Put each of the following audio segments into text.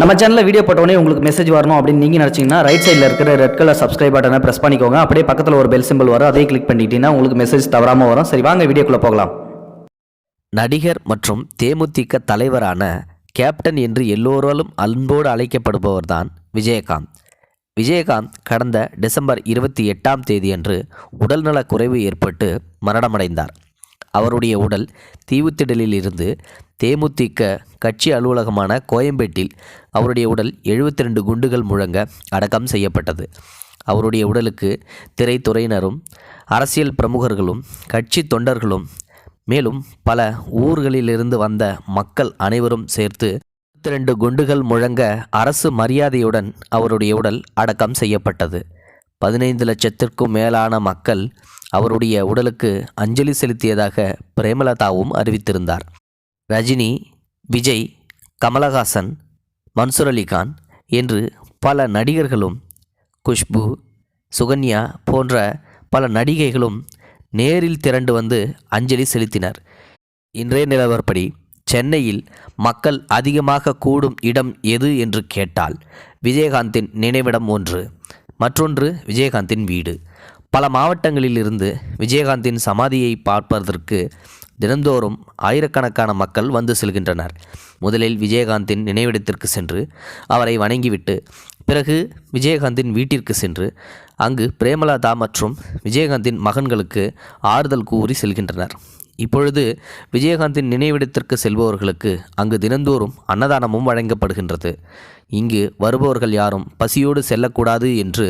நம்ம சேனலில் வீடியோ போட்டோடனே உங்களுக்கு மெசேஜ் வரணும் அப்படின்னு நீங்கள் நினச்சிங்கன்னா ரைட் சைடில் இருக்கிற ரெட் கலர் சப்ஸ்கிரைப் பட்டனை ப்ரெஸ் பண்ணிக்கோங்க. அப்படியே பக்கத்தில் ஒரு பெல் சிம்பிள் வரும். அதே கிளிக் பண்ணிட்டீங்கன்னா உங்களுக்கு மெசேஜ் தவறாமல் வரும். சரி வாங்க வீடியோக்குள்ளே போகலாம். நடிகர் மற்றும் தேமுதிக தலைவரான கேப்டன் என்று எல்லோராலும் அன்போடு அழைக்கப்படுபவர்தான் விஜயகாந்த். விஜயகாந்த் கடந்த டிசம்பர் இருபத்தி எட்டாம் தேதியன்று உடல்நலக் குறைவு ஏற்பட்டு மரணமடைந்தார். அவருடைய உடல் தீவுத்திடலில் இருந்து தேமுதிக கட்சி அலுவலகமான கோயம்பேட்டில் அவருடைய உடல் 72 ரெண்டு குண்டுகள் முழங்க அடக்கம் செய்யப்பட்டது. அவருடைய உடலுக்கு திரைத்துறையினரும் அரசியல் பிரமுகர்களும் கட்சி தொண்டர்களும் மேலும் பல ஊர்களிலிருந்து வந்த மக்கள் அனைவரும் சேர்த்து ரெண்டு குண்டுகள் முழங்க அரசு மரியாதையுடன் அவருடைய உடல் அடக்கம் செய்யப்பட்டது. பதினைந்து லட்சத்திற்கும் மேலான மக்கள் அவருடைய உடலுக்கு அஞ்சலி செலுத்தியதாக பிரேமலதாவும் அறிவித்திருந்தார். ரஜினி விஜய் கமலஹாசன் மன்சூர் அலிகான் என்று பல நடிகர்களும் குஷ்பு சுகன்யா போன்ற பல நடிகைகளும் நேரில் திரண்டு வந்து அஞ்சலி செலுத்தினர். இன்றைய நிலவரப்படி சென்னையில் மக்கள் அதிகமாக கூடும் இடம் எது என்று கேட்டால் விஜயகாந்தின் நினைவிடம் ஒன்று. மற்றொன்று விஜயகாந்தின் வீடு. பல மாவட்டங்களிலிருந்து விஜயகாந்தின் சமாதியை பார்ப்பதற்கு தினந்தோறும் ஆயிரக்கணக்கான மக்கள் வந்து செல்கின்றனர். முதலில் விஜயகாந்தின் நினைவிடத்திற்கு சென்று அவரை வணங்கிவிட்டு பிறகு விஜயகாந்தின் வீட்டிற்கு சென்று அங்கு பிரேமலதா மற்றும் விஜயகாந்தின் மகன்களுக்கு ஆறுதல் கூறி செல்கின்றனர். இப்பொழுது விஜயகாந்தின் நினைவிடத்திற்கு செல்பவர்களுக்கு அங்கு தினந்தோறும் அன்னதானமும் வழங்கப்படுகின்றது. இங்கு வருபவர்கள் யாரும் பசியோடு செல்லக்கூடாது என்று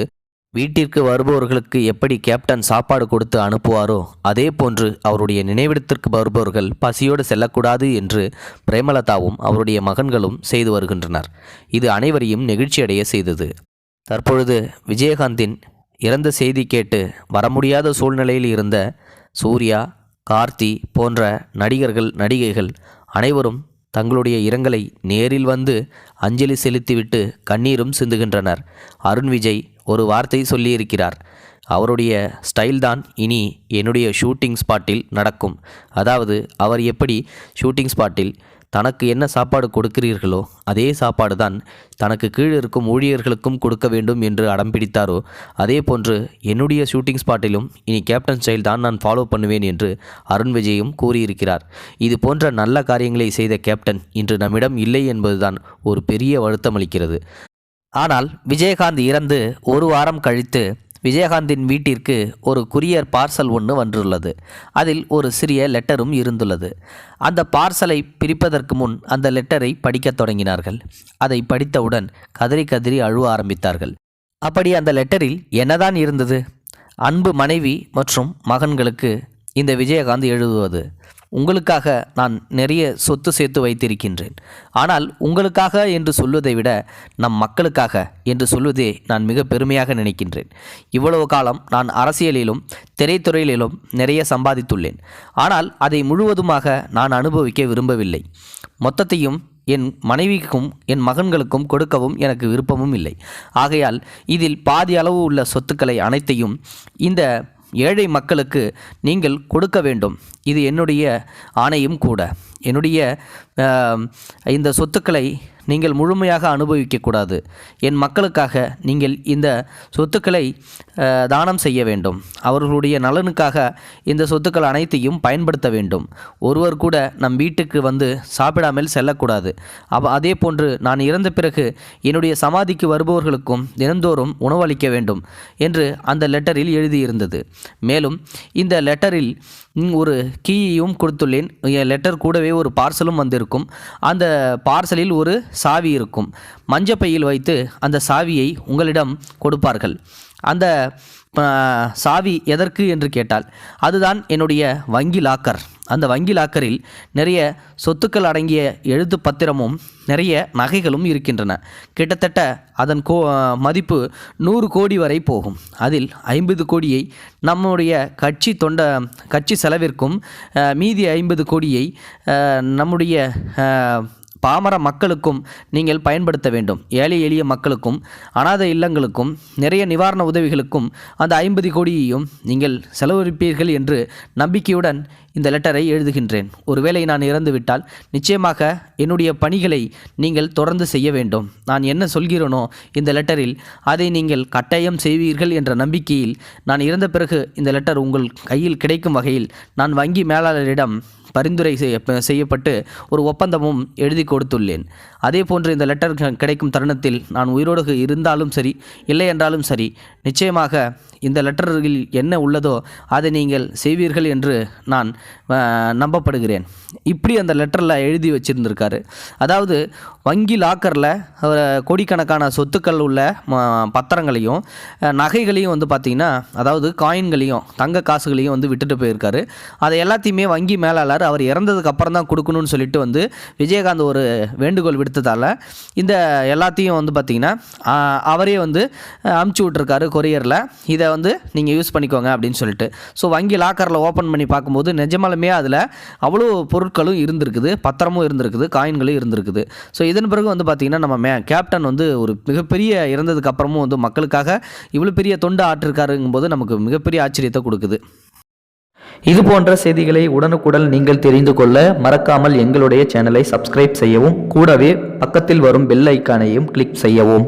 வீட்டிற்கு வருபவர்களுக்கு எப்படி கேப்டன் சாப்பாடு கொடுத்து அனுப்புவாரோ அதே போன்று அவருடைய நினைவிடத்திற்கு வருபவர்கள் பசியோடு செல்லக்கூடாது என்று பிரேமலதாவும் அவருடைய மகன்களும் செய்து வருகின்றனர். இது அனைவரையும் நெகிழ்ச்சியடைய செய்தது. தற்பொழுது விஜயகாந்தின் இறந்த செய்தி கேட்டு வர முடியாத சூழ்நிலையில் இருந்த சூர்யா கார்த்தி போன்ற நடிகர்கள் நடிகைகள் அனைவரும் தங்களுடைய இரங்கலை நேரில் வந்து அஞ்சலி செலுத்திவிட்டு கண்ணீரும் சிந்துகின்றனர். அருண் விஜய் ஒரு வார்த்தை சொல்லியிருக்கிறார். அவருடைய ஸ்டைல்தான் இனி என்னுடைய ஷூட்டிங் ஸ்பாட்டில் நடக்கும். அதாவது அவர் எப்படி ஷூட்டிங் ஸ்பாட்டில் தனக்கு என்ன சாப்பாடு கொடுக்கிறீர்களோ அதே சாப்பாடு தான் தனக்கு கீழ் இருக்கும் ஊழியர்களுக்கும் கொடுக்க வேண்டும் என்று அடம் பிடித்தாரோ அதே போன்று என்னுடைய ஷூட்டிங் ஸ்பாட்டிலும் இனி கேப்டன் ஸ்டைல் தான் நான் ஃபாலோ பண்ணுவேன் என்று அருண் விஜயும் கூறியிருக்கிறார். இது போன்ற நல்ல காரியங்களை செய்த கேப்டன் இன்று நம்மிடம் இல்லை என்பதுதான் ஒரு பெரிய வருத்தம் அளிக்கிறது. ஆனால் விஜயகாந்த் இறந்து ஒரு வாரம் கழித்து விஜயகாந்தின் வீட்டிற்கு ஒரு குரியர் பார்சல் ஒன்று வந்துள்ளது. அதில் ஒரு சிறிய லெட்டரும் இருந்துள்ளது. அந்த பார்சலை பிரிப்பதற்கு முன் அந்த லெட்டரை படிக்கத் தொடங்கினார்கள். அதை படித்தவுடன் கதறி கதறி அழுவ ஆரம்பித்தார்கள். அப்படி அந்த லெட்டரில் என்னதான் இருந்தது? அன்பு மனைவி மற்றும் மகன்களுக்கு இந்த விஜயகாந்த் எழுதுவது. உங்களுக்காக நான் நிறைய சொத்து சேர்த்து வைத்திருக்கின்றேன். ஆனால் உங்களுக்காக என்று சொல்வதை விட நம் மக்களுக்காக என்று சொல்வதே நான் மிக பெருமையாக நினைக்கின்றேன். இவ்வளவு காலம் நான் அரசியலிலும் திரைத்துறையிலும் நிறைய சம்பாதித்துள்ளேன். ஆனால் அதை முழுவதுமாக நான் அனுபவிக்க விரும்பவில்லை. மொத்தத்தையும் என் மனைவிக்கும் என் மகன்களுக்கும் கொடுக்கவும் எனக்கு விருப்பமும் இல்லை. ஆகையால் இதில் பாதி அளவு உள்ள சொத்துக்களை அனைத்தையும் இந்த ஏழை மக்களுக்கு நீங்கள் கொடுக்க வேண்டும். இது என்னுடைய ஆணையும் கூட. என்னுடைய இந்த சொத்துக்களை நீங்கள் முழுமையாக அனுபவிக்கக்கூடாது. என் மக்களுக்காக நீங்கள் இந்த சொத்துக்களை தானம் செய்ய வேண்டும். அவர்களுடைய நலனுக்காக இந்த சொத்துக்கள் அனைத்தையும் பயன்படுத்த வேண்டும். ஒருவர் கூட நம் வீட்டுக்கு வந்து சாப்பிடாமல் செல்லக்கூடாது. அவ அதே போன்று நான் இறந்த பிறகு என்னுடைய சமாதிக்கு வருபவர்களுக்கும் தினந்தோறும் உணவளிக்க வேண்டும் என்று அந்த லெட்டரில் எழுதியிருந்தது. மேலும் இந்த லெட்டரில் ஒரு கீயையும் கொடுத்துள்ளேன். என் லெட்டர் கூடவே ஒரு பார்சலும் வந்திருக்கும். அந்த பார்சலில் ஒரு சாவி இருக்கும். மஞ்சப்பையில் வைத்து அந்த சாவியை உங்களிடம் கொடுப்பார்கள். அந்த சாவி எதற்கு என்று கேட்டால் அதுதான் என்னுடைய வங்கி லாக்கர். அந்த வங்கி லாக்கரில் நிறைய சொத்துக்கள் அடங்கிய எழுத்து பத்திரமும் நிறைய நகைகளும் இருக்கின்றன. கிட்டத்தட்ட அதன் கோ மதிப்பு நூறு கோடி வரை போகும். அதில் ஐம்பது கோடியை நம்முடைய கட்சி தொண்ட கட்சி செலவிற்கும் மீதி ஐம்பது கோடியை நம்முடைய பாமர மக்களுக்கும் நீங்கள் பயன்படுத்த வேண்டும். ஏழை எளிய மக்களுக்கும் அனாதை இல்லங்களுக்கும் நிறைய நிவாரண உதவிகளுக்கும் அந்த ஐம்பது கோடியையும் நீங்கள் செலவழிப்பீர்கள் என்று நம்பிக்கையுடன் இந்த லெட்டரை எழுதுகின்றேன். ஒருவேளை நான் இறந்துவிட்டால் நிச்சயமாக என்னுடைய பணிகளை நீங்கள் தொடர்ந்து செய்ய வேண்டும். நான் என்ன சொல்கிறேனோ இந்த லெட்டரில் அதை நீங்கள் கட்டாயம் செய்வீர்கள் என்ற நம்பிக்கையில் நான் இறந்த பிறகு இந்த லெட்டர் உங்கள் கையில் கிடைக்கும் வகையில் நான் வங்கி மேலாளரிடம் பரிந்துரை செய்ய செய்யப்பட்டு ஒரு ஒப்பந்தமும் எழுதி கொடுத்துள்ளேன். அதே போன்று இந்த லெட்டர் க- கிடைக்கும் தருணத்தில் நான் உயிரோடு இருந்தாலும் சரி இல்லை என்றாலும் சரி நிச்சயமாக இந்த லெட்டரில் என்ன உள்ளதோ அதை நீங்கள் செய்வீர்கள் என்று நான் நம்பப்படுகிறேன். இப்படி அந்த லெட்டரில் எழுதி வச்சுருந்துருக்காரு. அதாவது வங்கி லாக்கரில் கோடிக்கணக்கான சொத்துக்கள் உள்ள ம- பத்திரங்களையும் நகைகளையும் வந்து பார்த்திங்கன்னா அதாவது காயின்களையும் தங்க காசுகளையும் வந்து விட்டுட்டு போயிருக்காரு. அதை எல்லாத்தையுமே வங்கி மேலாளர் அவர் இறந்ததுக்கு அப்புறம் தான் கொடுக்கணும்னு சொல்லிட்டு வந்து விஜயகாந்த் ஒரு வேண்டுகோள் விடுத்ததால் இந்த எல்லாத்தையும் வந்து பார்த்திங்கன்னா அவரே வந்து அமுச்சு விட்ருக்காரு கொரியரில். இதை வந்து நீங்கள் யூஸ் பண்ணிக்கோங்க அப்படின்னு சொல்லிட்டு. ஸோ வங்கி லாக்கரில் ஓப்பன் பண்ணி பார்க்கும்போது நிஜமாலுமே அதில் அவ்வளோ பொருட்களும் இருந்திருக்குது பத்திரமும் இருந்திருக்குது காயின்களும் இருந்திருக்குது. ஸோ இதன் பிறகு வந்து பார்த்திங்கன்னா நம்ம மே கேப்டன் வந்து ஒரு மிகப்பெரிய இறந்ததுக்கு அப்புறமும் வந்து மக்களுக்காக இவ்வளோ பெரிய தொண்டு ஆற்றிருக்காருங்கும்போது நமக்கு மிகப்பெரிய ஆச்சரியத்தை கொடுக்குது. இது போன்ற செய்திகளை உடனுக்குடன் நீங்கள் தெரிந்து கொள்ள மறக்காமல் எங்களுடைய சேனலை சப்ஸ்கிரைப் செய்யவும் கூடவே பக்கத்தில் வரும் பெல் ஐக்கானையும் கிளிக் செய்யவும்.